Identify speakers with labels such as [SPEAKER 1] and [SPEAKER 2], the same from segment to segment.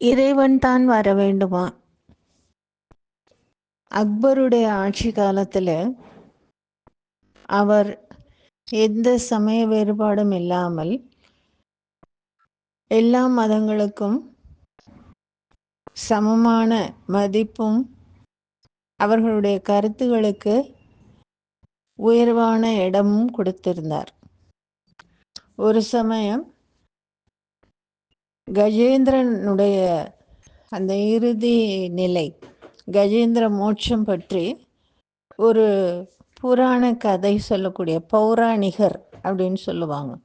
[SPEAKER 1] இறைவன் தான் வர வேண்டுமா? அக்பருடைய ஆட்சி காலத்தில் அவர் எந்த சமய வேறுபாடும் இல்லாமல் எல்லா மதங்களுக்கும் சமமான மதிப்பும் அவர்களுடைய கருத்துகளுக்கு உயர்வான இடமும் கொடுத்திருந்தார். ஒரு சமயம் கஜேந்திரனுடைய அந்த இறுதி நிலை கஜேந்திர மோட்சம் பற்றி ஒரு புராண கதை சொல்லக்கூடிய பௌராணிகர் அப்படின்னு சொல்லுவாங்க.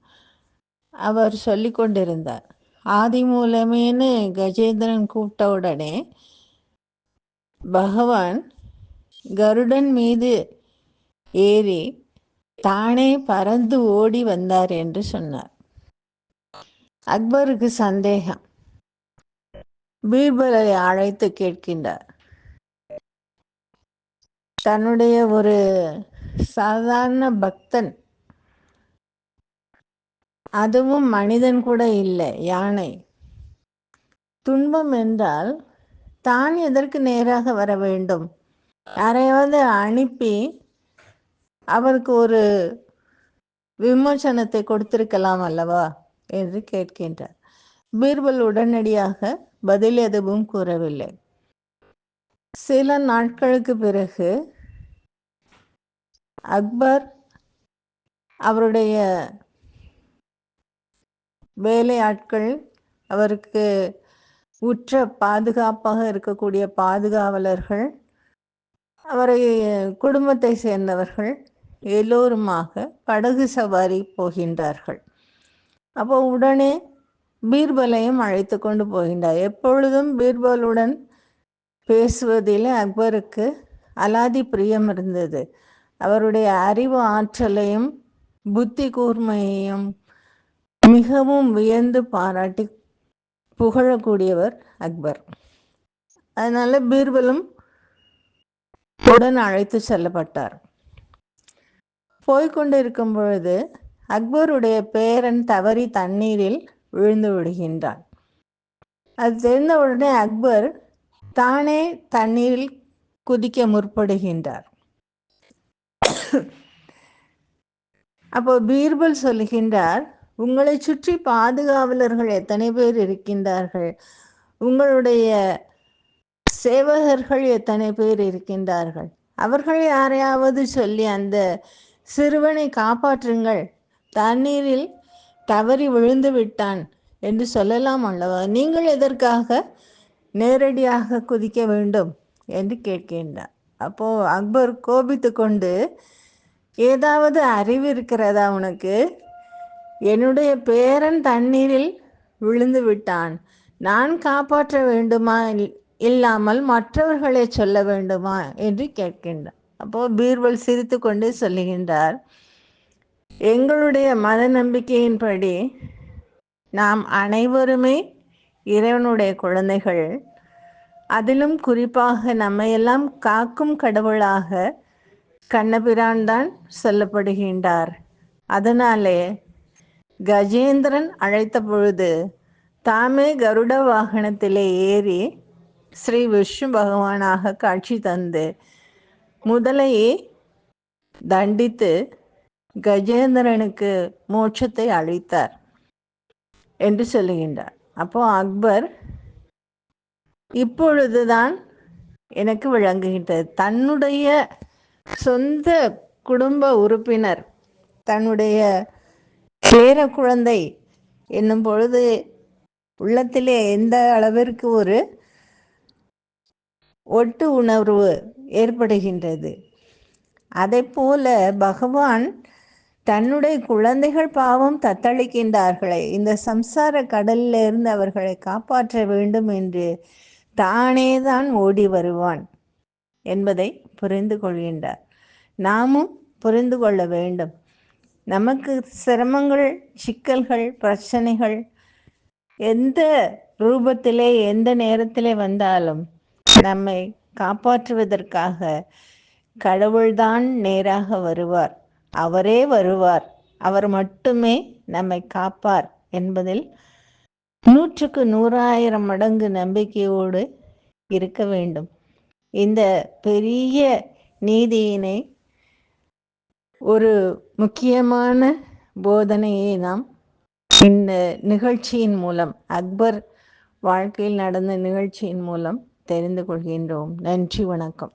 [SPEAKER 1] அவர் சொல்லி கொண்டிருந்தார் ஆதி மூலமேன்னு கஜேந்திரன் கூப்பிட்ட உடனே பகவான் கருடன் மீது ஏறி தானே பறந்து ஓடி வந்தார் என்று சொன்னார். அக்பருக்கு சந்தேகம். பீர்பலை அழைத்து கேட்கின்றார். தன்னுடைய ஒரு சாதாரண பக்தன். அதுவும் மனிதன் கூட இல்லை யானை. துன்பம் என்றால் தான் எதற்கு நேராக வர வேண்டும்? யாரையாவது அனுப்பி அவருக்கு ஒரு விமோசனத்தை கொடுத்திருக்கலாம் அல்லவா? என்று கேட்கின்றார். பீர்பல் உடனடியாக பதில் எதுவும் கூறவில்லை. சில நாட்களுக்கு பிறகு அக்பர் அவருடைய வேலையாட்கள் அவருக்கு உற்ற பாதுகாப்பாக இருக்கக்கூடிய பாதுகாவலர்கள் அவரை குடும்பத்தை சேர்ந்தவர்கள் எல்லோருமாக படகு சவாரி போகின்றார்கள். அப்போ உடனே பீர்பலையும் அழைத்து கொண்டு போகின்றார். எப்பொழுதும் பீர்பலுடன் பேசுவதில் அக்பருக்கு அலாதி பிரியம் இருந்தது. அவருடைய அறிவு ஆற்றலையும் புத்தி கூர்மையையும் மிகவும் வியந்து பாராட்டி புகழக்கூடியவர் அக்பர். அதனால பீர்பலும் உடன் அழைத்து செல்லப்பட்டார். போய்கொண்டிருக்கும் பொழுது அக்பருடைய பேரன் தவறி தண்ணீரில் விழுந்து விடுகின்றான். அது தெரிந்த உடனே அக்பர் தானே தண்ணீரில் குதிக்க முற்படுகின்றார். அப்போ பீர்பல் சொல்லுகின்றார் உங்களை சுற்றி பாதுகாவலர்கள் எத்தனை பேர் இருக்கின்றார்கள்? உங்களுடைய சேவகர்கள் எத்தனை பேர் இருக்கின்றார்கள்? அவர்கள் யாரையாவது சொல்லி அந்த சிறுவனை காப்பாற்றுங்கள். தண்ணீரில் தவறி விழுந்து விட்டான் என்று சொல்லலாம் அல்லவா? நீங்கள் எதற்காக நேரடியாக குதிக்க வேண்டும் என்று கேட்கின்றார். அப்போ அக்பர் கோபித்து கொண்டு ஏதாவது அறிவு இருக்கிறதா உனக்கு? என்னுடைய பேரன் தண்ணீரில் விழுந்து விட்டான். நான் காப்பாற்ற வேண்டுமா? இல்லாமல் மற்றவர்களை சொல்ல வேண்டுமா? என்று கேட்கின்றார். அப்போ பீர்பல் சிரித்து கொண்டு சொல்லுகின்றார். எங்களுடைய மத நம்பிக்கையின்படி நாம் அனைவருமே இறைவனுடைய குழந்தைகள். அதிலும் குறிப்பாக நம்மையெல்லாம் காக்கும் கடவுளாக கண்ணபிரான் தான் சொல்லப்படுகின்றார். அதனாலே கஜேந்திரன் அழைத்த பொழுது தாமே கருட வாகனத்திலே ஏறி ஸ்ரீ விஷ்ணு பகவானாக காட்சி தந்து முதலையே தண்டித்து கஜேந்திரனுக்கு மோட்சத்தை அளித்தார் என்று சொல்லுகின்றார். அப்போ அக்பர் இப்பொழுதுதான் எனக்கு விளங்குகின்றது. தன்னுடைய சொந்த குடும்ப உறுப்பினர் தன்னுடைய பேர குழந்தை என்னும் பொழுது உள்ளத்திலே எந்த அளவிற்கு ஒரு ஒட்டு உணர்வு ஏற்படுகின்றது. அதை போல பகவான் தன்னுடைய குழந்தைகள் பாவம் தத்தளிக்கின்றார்களே. இந்த சம்சார கடலில் இருந்து அவர்களை காப்பாற்ற வேண்டும் என்று தானே தான் ஓடி வருவான் என்பதை புரிந்து கொள்கின்றார். நாமும் புரிந்து கொள்ள வேண்டும். நமக்கு சிரமங்கள் சிக்கல்கள் பிரச்சனைகள் எந்த ரூபத்திலே எந்த நேரத்திலே வந்தாலும் நம்மை காப்பாற்றுவதற்காக கடவுள்தான் நேராக வருவார். அவரே வருவார். அவர் மட்டுமே நம்மை காப்பார் என்பதில் நூற்றுக்கு நூறாயிரம் மடங்கு நம்பிக்கையோடு இருக்க வேண்டும். இந்த பெரிய நீதியினை ஒரு முக்கியமான போதனையை நாம் இந்த நிகழ்ச்சியின் மூலம் அக்பர் வாழ்க்கையில் நடந்த நிகழ்ச்சியின் மூலம் தெரிந்து கொள்கின்றோம். நன்றி வணக்கம்.